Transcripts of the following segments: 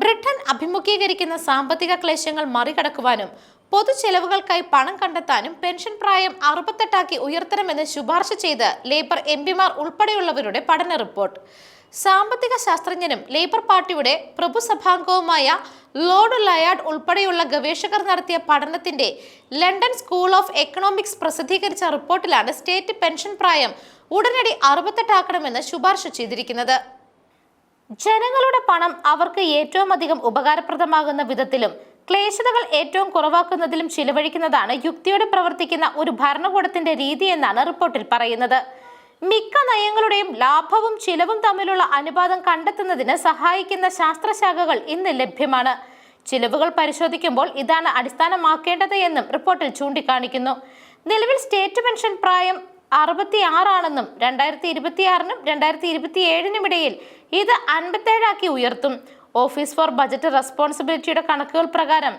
Britain അഭിമുഖീകരിക്കുന്ന സാമ്പത്തിക ക്ലേശങ്ങൾ മറികടക്കുവാനും പൊതു ചെലവുകൾക്കായി പണം കണ്ടെത്താനും പെൻഷൻ പ്രായം അറുപത്തെട്ടാക്കി ഉയർത്തണമെന്ന് ശുപാർശ ചെയ്ത് ലേബർ എം പിമാർ ഉൾപ്പെടെയുള്ളവരുടെ പഠന റിപ്പോർട്ട്. സാമ്പത്തിക ശാസ്ത്രജ്ഞനും ലേബർ പാർട്ടിയുടെ പ്രഭുസഭാംഗവുമായ ലോർഡ് ലയാഡ് ഉൾപ്പെടെയുള്ള ഗവേഷകർ നടത്തിയ പഠനത്തിന്റെ ലണ്ടൻ സ്കൂൾ ഓഫ് എക്കണോമിക്സ് പ്രസിദ്ധീകരിച്ച റിപ്പോർട്ടിലാണ് സ്റ്റേറ്റ് പെൻഷൻ പ്രായം ഉടനടി അറുപത്തെട്ടാക്കണമെന്ന് ശുപാർശ ചെയ്തിരിക്കുന്നത്. ജനങ്ങളുടെ പണം അവർക്ക് ഏറ്റവും അധികം ഉപകാരപ്രദമാകുന്ന വിധത്തിലും ക്ലേശതകൾ ഏറ്റവും കുറവാക്കുന്നതിലും ചിലവഴിക്കുന്നതാണ് യുക്തിയോടെ പ്രവർത്തിക്കുന്ന ഒരു ഭരണകൂടത്തിന്റെ രീതി എന്നാണ് റിപ്പോർട്ടിൽ പറയുന്നത്. മിക്ക നയങ്ങളുടെയും ലാഭവും ചിലവും തമ്മിലുള്ള അനുപാതം കണ്ടെത്തുന്നതിന് സഹായിക്കുന്ന ശാസ്ത്രശാഖകൾ ഇന്ന് ലഭ്യമാണ്. ചിലവുകൾ പരിശോധിക്കുമ്പോൾ ഇതാണ് അടിസ്ഥാനമാക്കേണ്ടത് എന്നും റിപ്പോർട്ടിൽ ചൂണ്ടിക്കാണിക്കുന്നു. നിലവിൽ സ്റ്റേറ്റ് പെൻഷൻ പ്രായം അറുപത്തിയാറാണെന്നും രണ്ടായിരത്തി ഇരുപത്തിയാറിനും രണ്ടായിരത്തി ഇരുപത്തി ഏഴിനും ഇടയിൽ ഇത് അൻപത്തേഴാക്കി ഉയർത്തും. ഓഫീസ് ഫോർ ബജറ്റ് റെസ്പോൺസിബിലിറ്റിയുടെ കണക്കുകൾ പ്രകാരം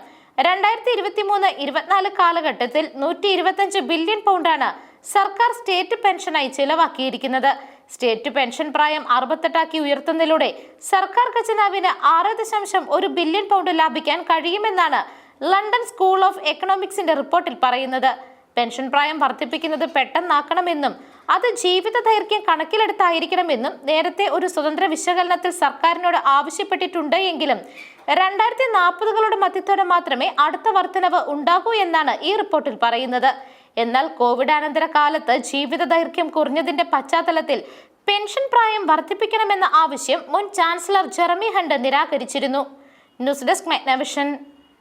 രണ്ടായിരത്തി ഇരുപത്തി മൂന്ന് ഇരുപത്തിനാല് കാലഘട്ടത്തിൽ നൂറ്റി ഇരുപത്തഞ്ച് ബില്യൺ പൗണ്ടാണ് സർക്കാർ സ്റ്റേറ്റ് പെൻഷനായി ചിലവാക്കിയിരിക്കുന്നത്. സ്റ്റേറ്റ് പെൻഷൻ പ്രായം അറുപത്തെട്ടാക്കി ഉയർത്തുന്നതിലൂടെ സർക്കാർ ഖജനാവിന് ആറ് ദശാംശം ഒരു ബില്യൺ പൗണ്ട് ലാഭിക്കാൻ കഴിയുമെന്നാണ് ലണ്ടൻ സ്കൂൾ ഓഫ് എക്കണോമിക്സിന്റെ റിപ്പോർട്ടിൽ പറയുന്നത്. പെൻഷൻ പ്രായം വർദ്ധിപ്പിക്കുന്നത് പെട്ടെന്നാക്കണമെന്നും അത് ജീവിത ദൈർഘ്യം കണക്കിലെടുത്തായിരിക്കണമെന്നും നേരത്തെ ഒരു സ്വതന്ത്ര വിശകലനത്തിൽ സർക്കാരിനോട് ആവശ്യപ്പെട്ടിട്ടുണ്ട് എങ്കിലും രണ്ടായിരത്തി നാൽപ്പതുകളുടെ മധ്യത്തോടെ മാത്രമേ അടുത്ത വർധനവ് ഉണ്ടാകൂ എന്നാണ് ഈ റിപ്പോർട്ടിൽ പറയുന്നത്. എന്നാൽ കോവിഡാനന്തര കാലത്ത് ജീവിത ദൈർഘ്യം കുറഞ്ഞതിന്റെ പശ്ചാത്തലത്തിൽ പെൻഷൻ പ്രായം വർദ്ധിപ്പിക്കണമെന്ന ആവശ്യം മുൻ ചാൻസലർ ജെറമി ഹണ്ട് നിരാകരിച്ചിരുന്നു. News desk മെഗ്നവിഷൻ.